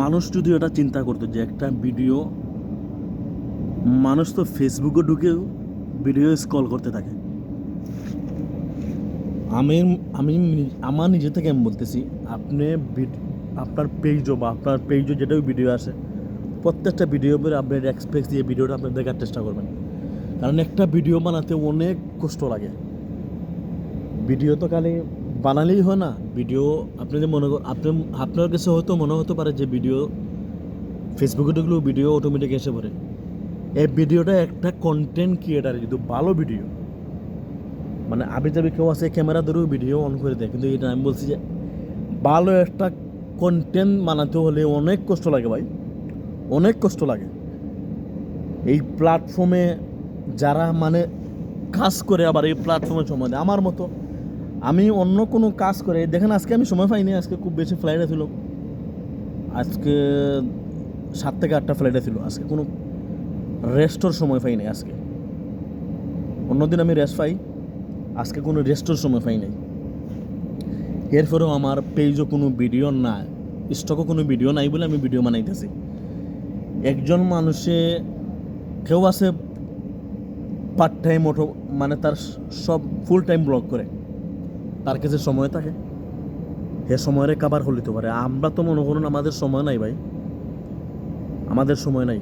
মানুষ যদি এটা চিন্তা করতো যে একটা ভিডিও, মানুষ তো ফেসবুকে ঢুকেও ভিডিও স্ক্রল করতে থাকে। আমি আমি আমার নিজে থেকে আমি বলতেছি, আপনি আপনার পেজও বা আপনার পেজও যেটাও ভিডিও আসে, প্রত্যেকটা ভিডিও পরে আপনার এক্সপ্রেস দিয়ে ভিডিওটা আপনি দেখার চেষ্টা করবেন। কারণ একটা ভিডিও বানাতে অনেক কষ্ট লাগে। ভিডিও তো খালি বানালেই হয় না। ভিডিও আপনি যে মনে আপনি আপনার কাছে হয়তো মনে হতে পারে যে ভিডিও ফেসবুকে ঢুকলেও ভিডিও অটোমেটিক এসে পড়ে। এই ভিডিওটা একটা কন্টেন্ট ক্রিয়েটার কিন্তু ভালো ভিডিও। মানে আবি যাবি কেউ আছে ক্যামেরা ধরেও ভিডিও অন করে দেয়। কিন্তু এটা আমি বলছি যে, ভালো একটা কন্টেন্ট বানাতে হলে অনেক কষ্ট লাগে ভাই। অনেক কষ্ট লাগে। এই প্ল্যাটফর্মে যারা মানে কাজ করে আবার এই প্ল্যাটফর্মের সম্বন্ধে, আমার মতো আমি অন্য কোনো কাজ করে, দেখেন আজকে আমি সময় পাইনি, আজকে খুব বেশি ফ্লাইটে ছিল। আজকে সাত থেকে আটটা ফ্লাইটে ছিল, আজকে কোনো রেস্টর সময় পাইনি আজকে। অন্যদিন আমি রেস্ট পাই, আজকে কোনো রেস্টর সময় পাই নাই। এরপরেও আমার পেজও কোনো ভিডিও না স্টকও কোনো ভিডিও নাই বলে আমি ভিডিও বানাইতেছি। একজন মানুষে, কেউ আছে পার্ট টাইম অটো মানে তার সব ফুল টাইম ব্লগ করে। তার কাছে সময় থাকে। হে সময়ের কাবার হলিতে পারে। আমরা তো মনে করুন আমাদের সময় নাই ভাই। আমাদের সময় নাই।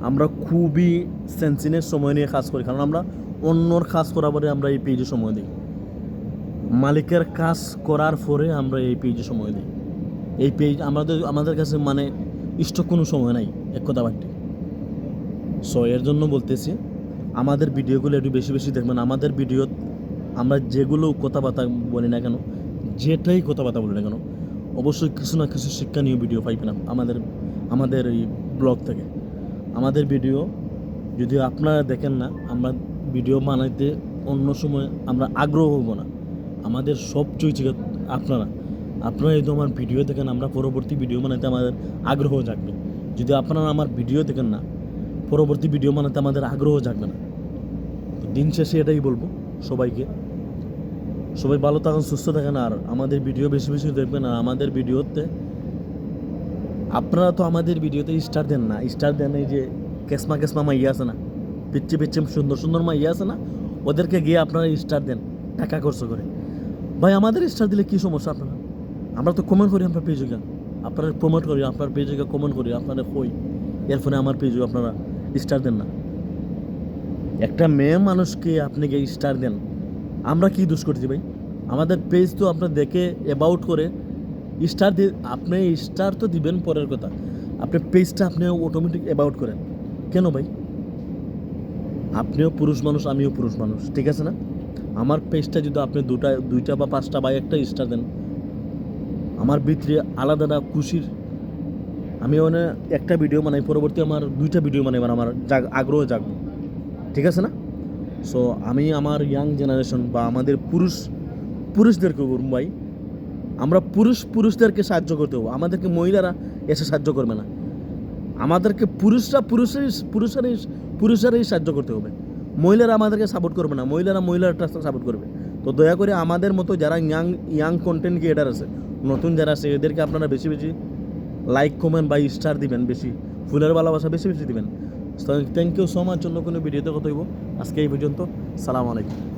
আমরা খুবই সেন্সিনের সময় নিয়ে কাজ করি। কারণ আমরা অন্যর কাজ করার পরে আমরা এই পেজে সময় দিই। মালিকের কাজ করার পরে আমরা এই পেজে সময় দিই। এই পেজ আমাদের আমাদের কাছে মানে স্টক কোনো সময় নাই, এক কথা বাড়তি সো এর জন্য বলতেছি, আমাদের ভিডিওগুলো একটু বেশি বেশি দেখবেন। আমাদের ভিডিও আমরা যেগুলো কথাবার্তা বলি না কেন, যেটাই কথাবার্তা বলি না কেন, অবশ্যই কিছু না কিছু শিক্ষণীয় ভিডিও পাইবেন আমাদের আমাদের এই ব্লগ থেকে। আমাদের ভিডিও যদি আপনারা দেখেন না, আমরা ভিডিও বানাইতে অন্য সময় আমরা আগ্রহ হব না। আমাদের সব চলছে আপনারা। আপনারা যদি আমার ভিডিও দেখেন, আমরা পরবর্তী ভিডিও বানাইতে আমাদের আগ্রহ জাগবে। যদি আপনারা আমার ভিডিও দেখেন না, পরবর্তী ভিডিও বানাতে আমাদের আগ্রহ জাগবে না। দিন শেষে এটাই বলব সবাইকে। সবাই ভালো থাকুন, সুস্থ থাকেন, আর আমাদের ভিডিও বেশি বেশি দেখবেন, আর আমাদের ভিডিওতে আপনারা তো আমাদের ভিডিওতে স্টার দেন না। স্টার দেন এই যে কেসমা কেসমা মাইয়া আছে না? পিচ্ছে পিচ্ছে সুন্দর সুন্দর মাইয়া আছে না? ওদেরকে গিয়ে আপনারা স্টার দেন, টাকা খরচ করে। ভাই, আমাদের স্টার দিলে কী সমস্যা আপনারা আমরা তো কমেন্ট করি আপনার পেজে আপনারা প্রমোট করি, আপনার পেজে কমেন্ট করি আপনারা কই? এর ফলে আমার পেজে আপনারা স্টার দেন না। একটা মেয়ে মানুষকে আপনি গিয়ে স্টার দেন। আমরা কি দোষ করছি ভাই? আমাদের পেজ তো আপনার দেখে অ্যাবাউট করে স্টার দিয়ে আপনি স্টার তো দিবেন পরের কথা। আপনি পেজটা আপনি অটোমেটিক অ্যাবাউট করেন। কেন ভাই? আপনিও পুরুষ মানুষ, আমিও পুরুষ মানুষ, ঠিক আছে না? আমার পেজটা যদি আপনি দুটা দুইটা বা পাঁচটা বা একটা স্টার দেন, আমার ভিতরে আলাদা খুশির? আমি মানে একটা ভিডিও বানাই, পরবর্তী আমার দুইটা ভিডিও মানে আমার জাগ আগ্রহ জাগবো। ঠিক আছে না? সো আমি আমার ইয়াং জেনারেশন বা আমাদের পুরুষ, পুরুষদেরকে বলব, ভাই, আমরা পুরুষ পুরুষদেরকে সাহায্য করতে হব আমাদেরকে মহিলারা এসে সাহায্য করবে না। আমাদেরকে পুরুষরা পুরুষেরই পুরুষেরই পুরুষেরই সাহায্য করতে হবে। মহিলারা আমাদেরকে সাপোর্ট করবে না। মহিলারা মহিলারা সাপোর্ট করবে। তো দয়া করে আমাদের মতো যারা ইয়াং ইয়াং কন্টেন্ট ক্রিয়েটার আছে, নতুন যারা আছে, এদেরকে আপনারা বেশি বেশি লাইক কমেন্ট বা স্টার দিবেন, বেশি। ফুলের ভালোবাসা বেশি বেশি দিবেন। থ্যাংক ইউ সো মাচ অন্য কোনো ভিডিওতে কথা হইব। আজকে এই পর্যন্ত। সালাম আলাইকুম।